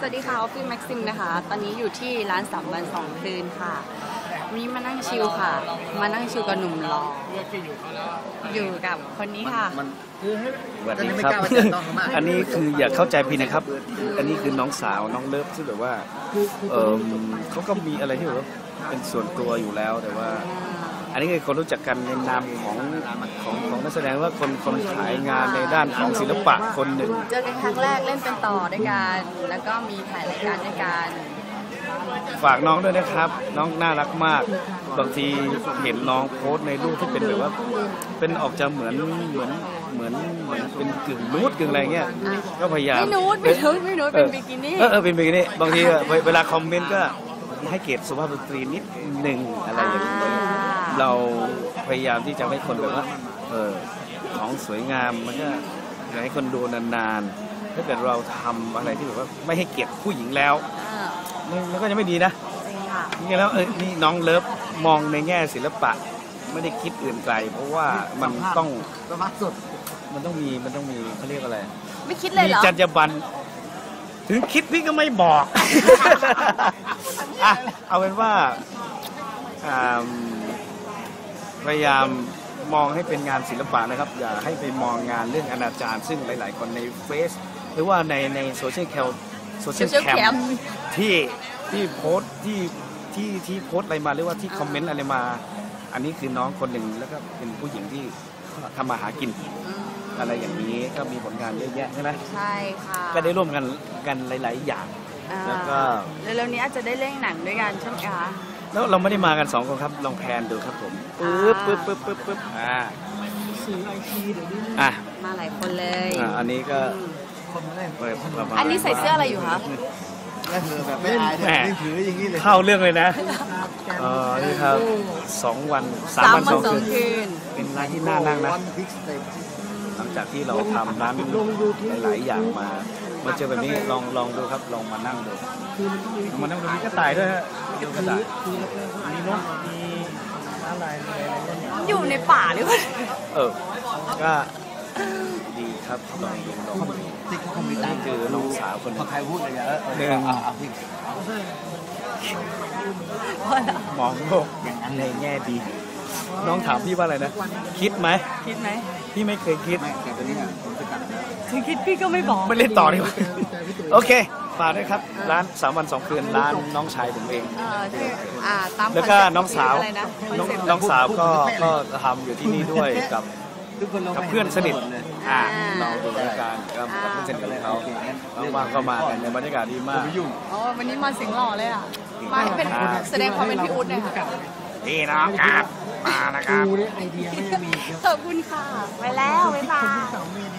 สวัสดีค่ะออฟฟี่แม็กซิมนะคะ ตอนนี้อยู่ที่ร้านสามวันสองคืนค่ะ วันนี้มานั่งชิลค่ะ มานั่งชิลกับหนุ่มหล่ออยู่กับคนนี้ค่ะมันสวัสดีไม่ครับกล้ามาแตะต้องเขามากอันนี้คืออย่าเข้าใจผิดนะครับ อันนี้คือน้องสาวน้องเลิฟที่แบบว่าเออเขาก็มีอะไรที่แบบว่าเป็นส่วนตัวอยู่แล้วแต่ว่าอั นนี้คือคนรู้จักกันในนามของของของนักแสดงว่าคนคนขายงานในด้านของศิลปะคนหนึ่ง เจอกันครั้งแรกเล่นเป็นต่อด้วยกัน แล้วก็มีถ่ายรายการด้วยกันฝากน้องด้วยนะครับ น้องน่ารักมาก บางทีเห็นน้องโพสต์ในรูปที่เป็นแบบว่า เป็นออกจะเหมือนเหมือนเหมือนเหมือนเป็นกึ่งนูดกึ่งอะไรเงี้ยก็พยายามไม่นูดไม่นูดไม่นูดเป็นบิกินี่เออเออเป็นบิกินี่บางทีอะเวเวลาคอมเมนต์ก็ให้เกียรติสุภาพสตรีนิดหนึ่งอะไรอย่างนี้อ่า เราพยายามที่จะให้คนแบบว่าเออของสวยงามมันก็อยากให้คนดูนานๆ ถ้าเกิดเราทำอะไรที่แบบว่าไม่ให้เกียรติผู้หญิงแล้วอ่ามันมันก็จะไม่ดีนะจริงค่ะนี่แล้วเออนี่น้องเลิฟมองในแง่ศิลปะไม่ได้คิดอื่นไกล เพราะว่ามันต้องประมาณสดมันต้องมีมันต้องมีเขาเรียกอะไร ไม่คิดเลยมีเหรอจรรยาบรรณถึงคิดพี่ก็ไม่บอกอะเอาเป็นว่าอ่า พยายามมองให้เป็นงานศิลปะนะครับ อย่าให้ไปมองงานเรื่องอนาจารซึ่งหลาย ๆ คนในเฟซหรือว่าในในโซเชียลแคลโซเชียล Social แคม Cam ที่ที่โพสต์ที่ที่ที่โพสต์อะไรมาหรือว่าที่คอมเมนต์อะไรมา อันนี้คือน้องคนหนึ่งแล้วก็เป็นผู้หญิงที่ทำมาหากินอืมอะไรอย่างนี้ก็มีผลงานเยอะแยะใช่ไหมใช่ค่ะก็ได้ร่วมกันกันหลาย ๆ อย่างอ่าแล้วก็เร็วๆนี้อาจจะได้เล่นหนังด้วยกันใช่ไหมคะ แล้วเราไม่ได้มากันสองคนครับ ลองแพนดูครับผมปึ๊บปึ๊บปึ๊บปึ๊บปึ๊บอ่าอะมาหลายคนเลยอะอันนี้ก็อืมคนมาเล่นเปิดประมาณอันนี้ใส่เสื้ออะไรอยู่คะเล่นมือแบบไม่อายเลยนี่ถืออย่างนี้เลยเข้าเรื่องเลยนะเออนี่ครับสองวันสามสามวันวัสนองสองคืนคืนเป็นร้านที่น่านั่งนะวันพิกสเต็ป หลังจากที่เราทำร้านหลายๆอย่างมามาเจอแบบนี้ลองลองดูครับลองมานั่งดูลองมานั่งดูมีกระต่ายด้วยฮะดูกระต่ายมีนกมีอะไรมีอะไรเนี่ยอยู่ในป่าหรือเปล่าเออก็ดีครับลองดูลองดูติ๊กเขาคงมีตันี่งค์คือน้องสาวคนหพนึองใครพูดอะไรเยอะหนึ่งเอาเอาพี่มองโลกอย่างนั้นในแง่ดี น้องถามพี่ว่าอะไรนะ คิดไหม คิดไหมพี่ไม่เคยคิด ไม่แต่ตัวนี้อะผมจะตัดนะถึงคิดพี่ก็ไม่บอก ไม่เล่นต่อดีกว่าโอเคฝากด้วยครับ ร้านสามวันสองคืนร้านน้องชายผมเอง เออชื่ออ่าตามแล้วก็คเซ็ปต์น้องสาวอะไรนะคน้องเซ็ปต์ น้องสาวก็ก็ทำอยู่ที่นี่ด้วยกับทุกคนลงกับเพื่อนสนิทอ่าเราดูรายการกับกับเพื่อนสนิทของเขาว่างๆก็มากันในบรรยากาศดีมากไม่ยุ่งอ๋อวันนี้มาเสิงหล่อเลยอะมาเป็นแสดงความเป็นพี่อุ๊ดหน่อยค่ะ พี่น้องครับ มานะครับกูเนี่ยไอเดียไม่มีขอบคุณค่ะ ไปแล้ว บ๊ายบายสองเมตร